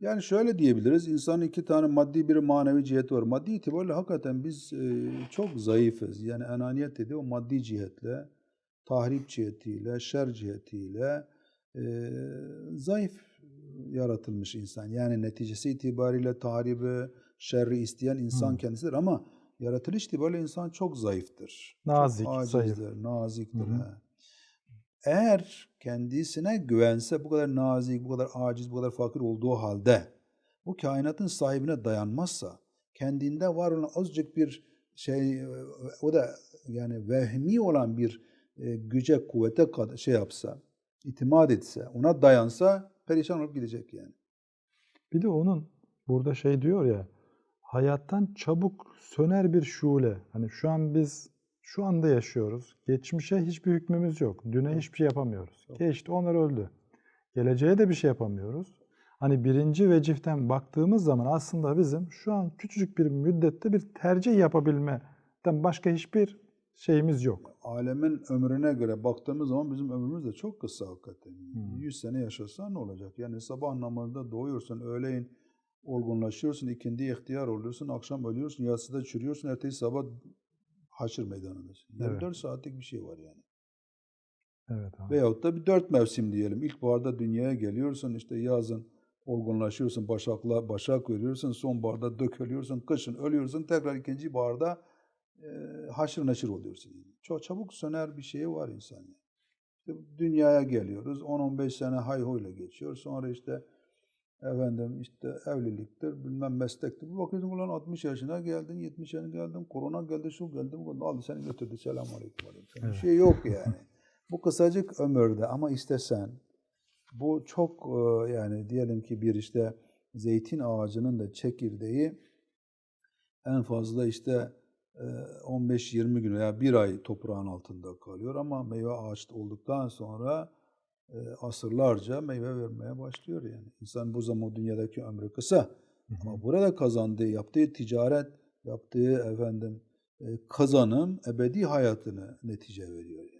Yani şöyle diyebiliriz. İnsanın iki tane maddi bir manevi ciheti var. Maddi itibariyle hakikaten biz e, çok zayıfız. Yani enaniyet dediği o maddi cihetle, tahrip cihetiyle, şer cihetiyle e, zayıf yaratılmış insan. Yani neticesi itibariyle tahribi, şerri isteyen insan Hmm. kendisidir ama yaratılış itibariyle insan çok zayıftır. Nazik, çok zayıf. acizdir, naziktir. Hı hı. he. Eğer kendisine güvense bu kadar nazik, bu kadar aciz, bu kadar fakir olduğu halde bu kainatın sahibine dayanmazsa kendinde var olan azıcık bir şey o da yani vehmi olan bir e, güce, kuvvete şey yapsa, itimat etse, ona dayansa perişan olup gidecek yani. Bir de onun burada şey diyor ya hayattan çabuk söner bir şule. Hani şu an biz şu anda yaşıyoruz. Geçmişe hiçbir hükmümüz yok. Düne hiçbir şey yapamıyoruz. Geçti onlar öldü. Geleceğe de bir şey yapamıyoruz. Hani birinci vecihten baktığımız zaman aslında bizim şu an küçücük bir müddette bir tercih yapabilmeden başka hiçbir şeyimiz yok. Alemin ömrüne göre baktığımız zaman bizim ömrümüz de çok kısa hakikaten. Hmm. 100 sene yaşasan ne olacak? Yani sabah namazında doğuyorsun, öğleyin olgunlaşıyorsun, ikindi ihtiyar oluyorsun, akşam ölüyorsun, yatsıda çürüyorsun, ertesi sabah haşır meydanındasın. 24 Evet. saatlik bir şey var yani. Evet abi. Veyahut da bir dört mevsim diyelim. İlkbaharda dünyaya geliyorsun, işte yazın olgunlaşıyorsun, başakla başak görüyorsun, sonbaharda dökülüyorsun, kışın ölüyorsun, tekrar ikinci baharda e, haşır neşir oluyorsun. Yani. Çok çabuk söner bir şey var insan. Yani. İşte dünyaya geliyoruz, 10-15 sene hayhoyla geçiyor. Sonra işte efendim işte evliliktir, bilmem meslektir. Bir bakıyorsun ulan 60 yaşına geldin, 70 yaşına geldin, korona geldi, şu geldi, bu geldi. Aldı seni götürdü. Selamun aleyküm. aleyküm. Bir Evet. şey yok yani. Bu kısacık ömürde ama istesen bu çok e, yani diyelim ki bir işte zeytin ağacının da çekirdeği en fazla işte e, 15-20 gün veya bir ay toprağın altında kalıyor ama meyve ağaç olduktan sonra e, asırlarca meyve vermeye başlıyor yani. İnsan bu zaman dünyadaki ömrü kısa ama burada kazandığı, yaptığı ticaret, yaptığı efendim e, kazanım ebedi hayatını netice veriyor yani.